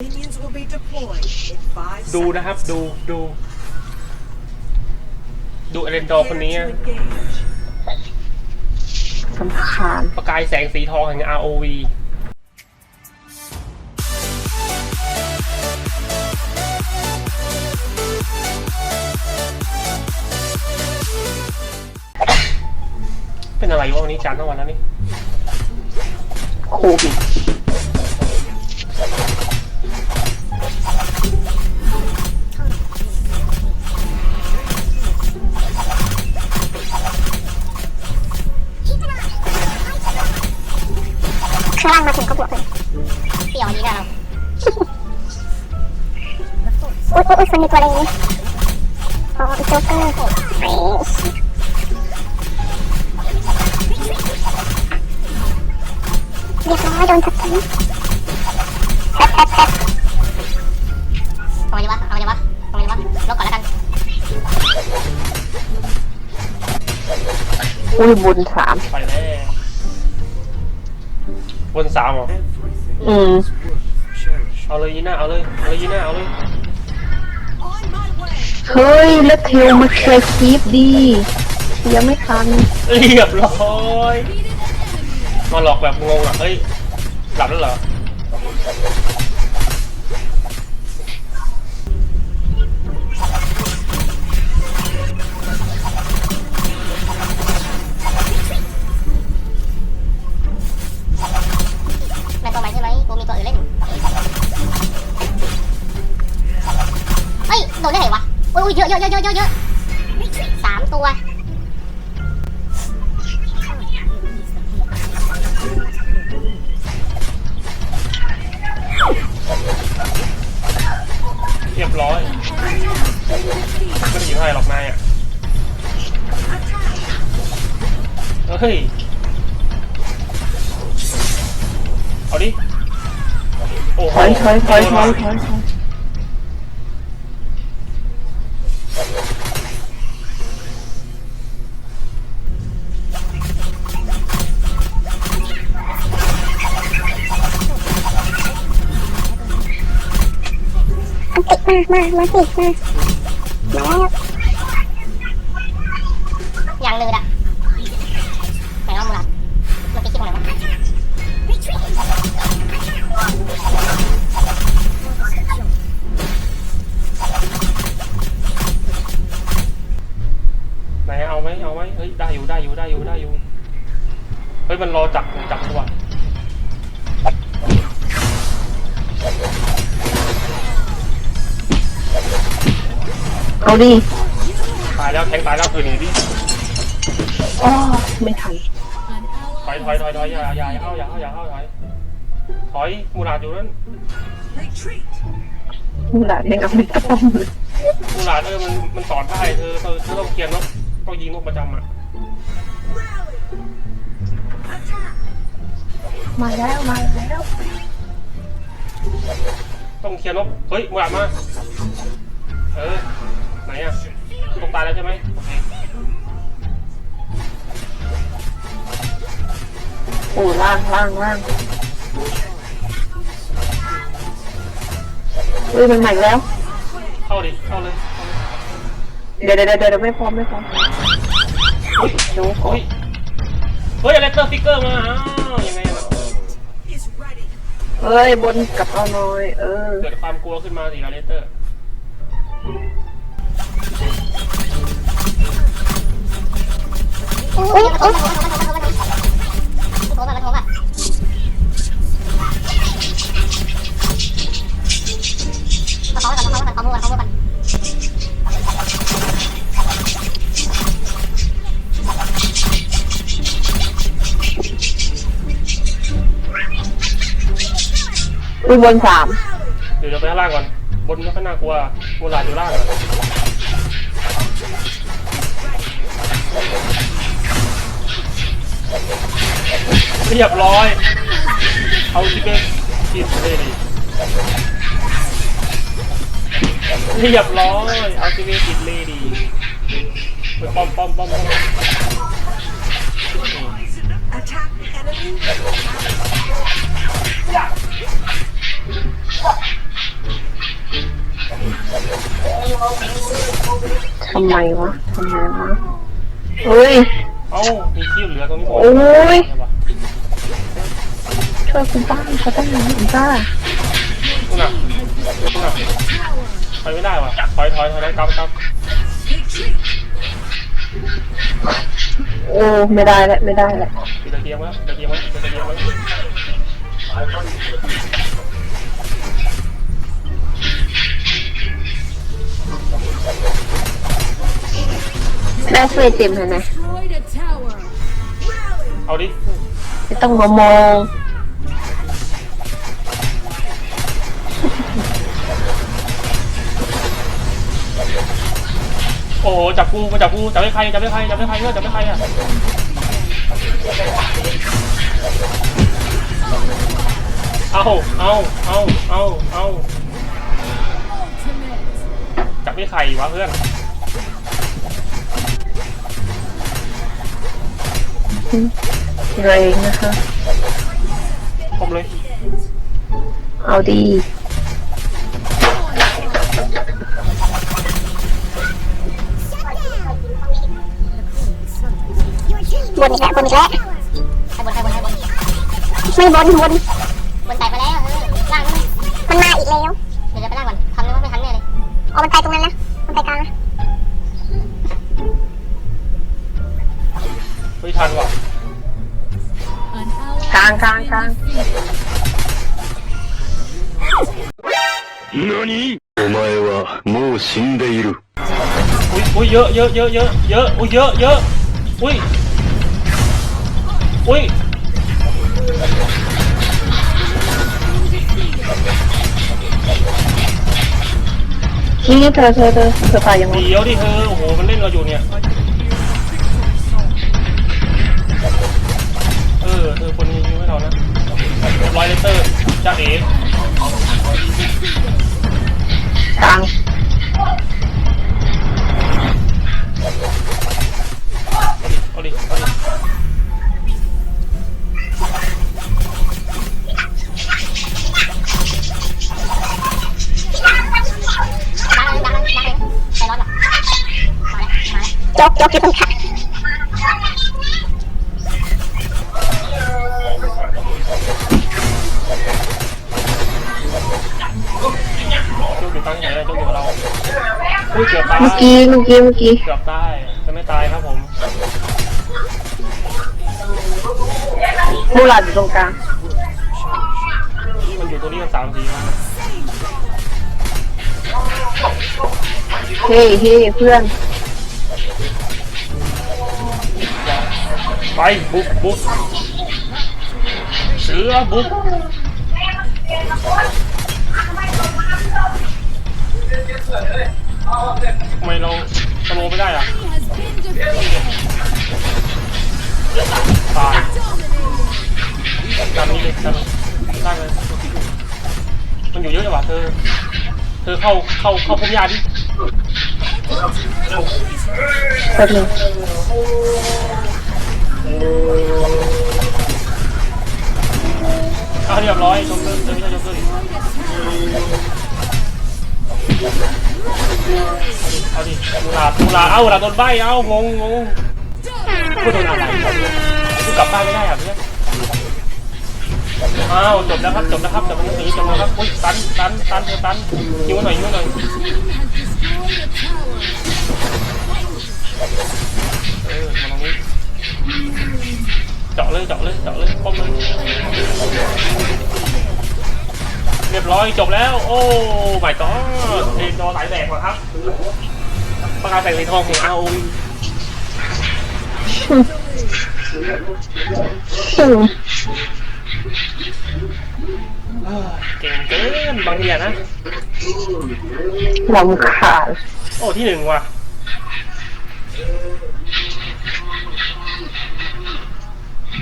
Minions will be deployed in five ดู seconds. นะครับดูดู ดูเอเลนดอร์คนนี้ Prepare to engage. สำคัญประกายแสงสีทองแห่ง ROV เป็นอะไรวะวันนี้จันทร์ทั้งวันแล้วนี่โควิดางล่างมาถึงก็บวกเลยเสี่ยวอันนี้ได้เราอุ๊ยอุ๊ยอุ๊ยคนมีตัวอะไรนี่อ๋อไอ้โจ๊กเกอร์ไอ้เรียบร้อยโดนทับทิ้งแท็บแท็บแท็บเอาไงดีวะเอาไงดีวะเอาไงดีวะลบก่อนแล้วกันอุ้ยบุญสามไปแล้ว บนสามเหรออืมเอาเลยยีน่าเอาเลยเอาเลยยีน่าเอาเลย On my way. เฮ้ยแล้วเทลมาเคลียร์คลิปดียังไม่ทันเรียบร้อยมาหลอกแบบงงอะเฮ้ยหลับแล้วเหรอ อุ้ยอุ้ยเยอะเยอะเยอะเยอะเยอะเยอะสามตัวเรียบร้อยไม่ได้ยินให้หรอกนายอะเฮ้ย เอาดิ โอ้โหถอยถอยถอยถอยถอย มามามาติมามาแล้วย่างลืดอะไหนว่ามูลัดมันติดที่ตรงไหนวะไหนเอาไหมเอาไหมเฮ้ยได้อยู่ได้อยู่ได้อยู่ได้อยู่ เฮ้ยมันรอจับจับตัว เอาดิตายแล้วแทงตายแล้วคือหนีดิอ๋อไม่ทันถอยถอยถอยถอยอย่าอย่าอย่าเข้าอย่าเข้าอย่าเข้าถอยถอยมูลาดอยู่นั้น Retreat. มูหลานยังเอาไม่ต้องเลยมูลาดเออมันมันสอนได้เธอเธอเธอต้องเคลียร์นกต้องยิงนกประจำอะ Rally. Attack. มาแล้วมาแล้วต้องเคลียร์นกเฮ้ยมูลาดมาเออ ไหนอะตกตายแล้วใช่ไหมโอเคโอ้ล่างล่างล่างเฮ้ยมันใหม่แล้ว เข้าดิ เข้าเลยเข้าเลยเดี๋ยวเดี๋ยวเดี๋ยวเดี๋ยวไม่พร้อมไม่พร้อมเฮ้ยดูก่อเฮ้นยเฮ้ยอะไรเตอร์ฟิกเกอร์มาอ้าวยังไงล่ะ Is ready. เฮ้ยบนกับเอาหน่อย เออ เกิดความกลัวขึ้นมาสิลาเลเตอร์ มันโถมมันโถมอะมามาก่อมือก่อนขามาก่อนขามาก่อนอุ้ยบนสามเดี๋ยวจะไปข้างล่างก่อน บนไม่ค่อยน่ากลัวมูลาดอยู่ล่างอะ เรียบร้อย เอาที่เป็นกินเลยดิเรียบร้อย เอาที่เป็นกินเลยดิไปป้อมป้อมป้อมทำไมวะ ทำไมวะเฮ้ย เอ้ามีคิวเหลือตรงนี้ผมโอ้ยใช่ปะช่วยคุณบ้างเขาต้องอย่างนี้บ้านู่นน่ะนู่นน่ะไปไม่ได้ว่ะถอยถอยถอยแล้วกลับกลับ Retreat. โอ้ไม่ได้แล้วไม่ได้แล้วปิดตะเกียงไว้ตะเกียงไว้ปิดตะเกียงไว้ได้เฟยเต็มเห็นไเอาดิไม่ต้องมามองโอ้โหจับกูมาจับกูจับไม่ใครจับไม่ใครจับไม่ใครเพื่อนจับไม่ใครอะเอาเอาเอาเอาเอา Ultimate. จับไม่ใครวะเพื่อน เรงนะคะ ผมเลย เอาดีบนอีกแล้วบนอีกแล้วให้บนให้บนให้บนไม่บนบนบนแตกไปแล้วเออล่างนี่มันมาอีกแล้ว เดี๋ยวจะไปล่างก่อนทำนึกว่าไม่ทันแน่เลยเอามันไปตรงนั้นนะมันลางกลางกลาง 何お前はもう死んでいる。 อุ้ยอุ้ยเยอะเยอะเยอะเยอะเยอะอุ้ยเยอะเยอะอุ้ยอุ้ย นี่เธอเธอเธอเธอตายยังไง เดี๋ยวดิเธอโอ้โหมันเล่นเราอยู่เนี่ย รียบร้อยเลเตอร์จ้าเอ๋กลางเอาดิเอาดิล่างเลยล่างเลยล่างเลยใจร้อนเหรอมาแล้วมาแล้วจกจกอยู่ตรงขา เกือบตายเมื่อกี้เมื่อกี้เมื่อกี้เกือบตายจะไม่ตายครับผมมูหลาดอยู่ตรงกลางมันอยู่ตัวนี้กันสามทีนะเฮ้ยเฮ้ยเพื่อน ไปบุกบุกเสือบุก ทำไมเราสโลว์ไม่ได้อะ has been defeated. ตาย Dominated. จำนี้เลยจำได้เลยมันอยู่เยอะจังวะเธอ เธอเข้าเข้าเข้าพุ่มยาดิแป๊บนึงเอาเรียบร้อยจบเลยเธอไม่ใช่จบเลย เอาดิมูลาดมูลาดเอ้าเราโดนใบเอ้างงงงกูโดนอะไรกูกลับบ้านไม่ได้อะเพื่อนอ้าวจบแล้วครับจบแล้วครับจบแล้วนี้จบแล้วครับอุ้ยตันตันตันเธอตันยิงมาหน่อยยิงมาหน่อยเออมาตรงนี้เจาะเลยเจาะเลยเจาะเลยป้อมเลยเรียบร้อยจบแล้ว โอ้ไม่ก็เอ็นจอสายแบกว่ะครับประกาศแต่งเหรียญทองของอาโออืมเก่งเกินบางเดียนะ ลำขาดโอ้ที่หนึ่งว่ะ